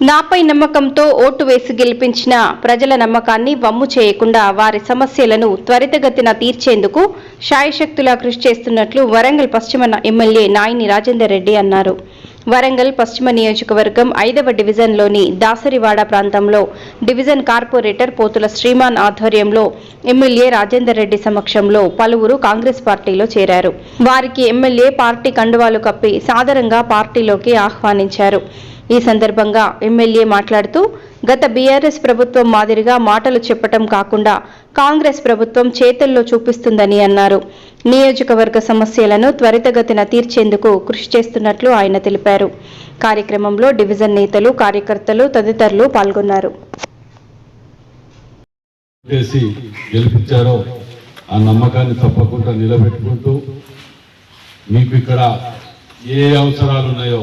నాపై నమ్మకంతో ఓటు వేసి గెలిపించిన ప్రజల నమ్మకాన్ని వమ్ము చేయకుండా వారి సమస్యలను త్వరితగతిన తీర్చేందుకు శాయశక్తులా కృషి చేస్తున్నట్లు వరంగల్ పశ్చిమ ఎమ్మెల్యే నాయిని రాజేందర్ రెడ్డి అన్నారు. వరంగల్ పశ్చిమ నియోజకవర్గం ఐదవ డివిజన్లోని దాసరివాడ ప్రాంతంలో డివిజన్ కార్పొరేటర్ పోతుల శ్రీమాన్ ఆధ్వర్యంలో ఎమ్మెల్యే రాజేందర్ రెడ్డి సమక్షంలో పలువురు కాంగ్రెస్ పార్టీలో చేరారు. వారికి ఎమ్మెల్యే పార్టీ కండువాలు కప్పి సాదరంగా పార్టీలోకి ఆహ్వానించారు. ఈ సందర్భంగా ఎమ్మెల్యే మాట్లాడుతూ గత బీఆర్ఎస్ ప్రభుత్వం మాదిరిగా మాటలు చెప్పటం కాకుండా కాంగ్రెస్ ప్రభుత్వం చేతుల్లో చూపిస్తుందని అన్నారు. నియోజకవర్గ సమస్యలను త్వరితగతిన తీర్చేందుకు కృషి చేస్తున్నట్లు ఆయన తెలిపారు. కార్యక్రమంలో డివిజన్ నేతలు కార్యకర్తలు తదితరులు పాల్గొన్నారు. ఆ నమ్మకాన్ని తప్పకుండా నిలబెట్టుకుంటూ మీకు ఇక్కడ ఏ అవసరాలు ఉన్నాయో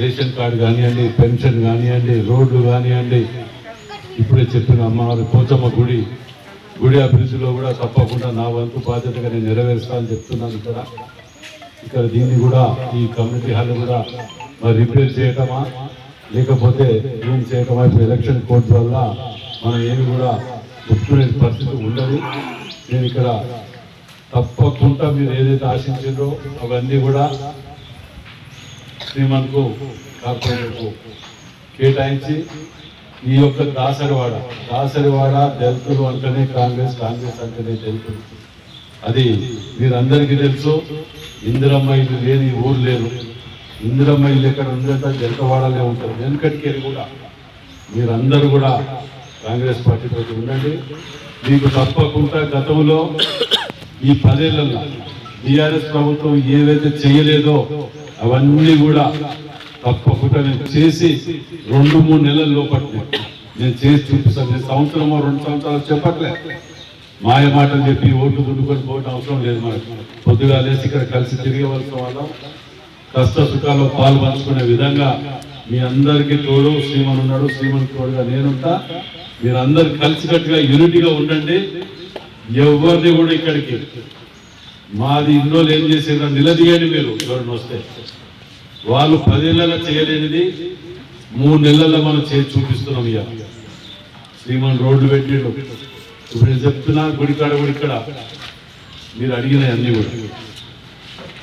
రేషన్ కార్డు కానివ్వండి పెన్షన్ కానివ్వండి రోడ్లు కానివ్వండి. ఇప్పుడే చెప్పిన అమ్మవారి పోచమ్మ గుడి గుడి అభివృద్ధిలో కూడా తప్పకుండా నా వంతు బాధ్యతగా నేను నెరవేరుస్తానని చెప్తున్నాను ఇక్కడ. ఇక్కడ దీన్ని కూడా ఈ కమ్యూనిటీ హాల్ కూడా మరి రిపేర్ చేయటమా? లేకపోతే రూమ్ చేయటమా? ఇప్పుడు ఎలక్షన్ కోర్టు వల్ల మనం ఏమి కూడా ఒప్పుకునే పరిస్థితి ఉండదు. నేను ఇక్కడ తప్పకుండా మీరు ఏదైతే ఆశించిందో అవన్నీ కూడా శ్రీమంత్కు కార్పొరేటర్కు కేటాయించి ఈ యొక్క దాసరివాడ దాసరివాడ దళితులు అంటేనే కాంగ్రెస్ కాంగ్రెస్ అంటేనే దళితులు. అది మీరందరికీ తెలుసు. ఇందిరమ్మ ఇల్లు లేని ఊరు లేదు. ఇందిరమ్మ ఇల్లు ఎక్కడ ఉందంటే జంతవాడలే ఉంటారు వెనుకటికి కూడా. మీరందరూ కూడా కాంగ్రెస్ పార్టీతో ఉండండి. మీకు తప్పకుండా గతంలో ఈ పదేళ్ళలో బీఆర్ఎస్ ప్రభుత్వం ఏదైతే చేయలేదో అవన్నీ కూడా తప్పకుండా నేను చేసి రెండు మూడు నెలల లోపట్లే నేను చేసి చూపిస్తాను. నేను సంవత్సరమో రెండు సంవత్సరాలు చెప్పట్లే. మాయ మాటలు చెప్పి ఓట్లు దున్నుకొని పోవడం అవసరం లేదు మనకు. పొద్దుగా లేచి ఇక్కడ కలిసి తిరిగవలసిన వాళ్ళం. కష్ట సుఖాల్లో పాలు పంచుకునే విధంగా మీ అందరికీ తోడు శ్రీమన్ ఉన్నాడు శ్రీమన్ తోడుగా నేనుంటా. మీరందరూ కలిసికట్టుగా యూనిటీగా ఉండండి. ఎవరిని కూడా ఇక్కడికి మాది ఇంట్లో ఏం చేసేదా నిలదీయండి మీరు ఎవరిని వస్తే. వాళ్ళు పదేళ్ళ చేయలేనిది మూడు నెలల్లో మనం చేసి చూపిస్తున్నాం ఇక శ్రీమన్ రోడ్లు పెట్టిండు. ఇప్పుడు నేను చెప్తున్నా గుడికాడ కూడా మీరు అడిగిన అన్ని కూడా.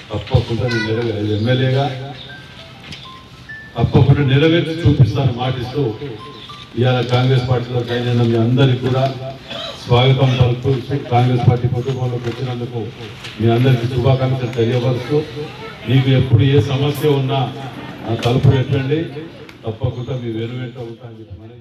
తప్పకుండా నేను నెరవేరు ఎమ్మెల్యేగా. తప్పకుండా నెరవేర్చి చూపిస్తాను మాటిస్తూ. ఇవాళ కాంగ్రెస్ పార్టీలో జాయిన్ మీ అందరికీ కూడా స్వాగతం పలుకుతూ కాంగ్రెస్ పార్టీ కుటుంబంలోకి వచ్చినందుకు మీ అందరికీ శుభాకాంక్షలు తెలియపరుస్తూ మీకు ఎప్పుడు ఏ సమస్య ఉన్నా తలుపు పెట్టండి తప్పకుండా మీ వెను వెంట అని చెప్పి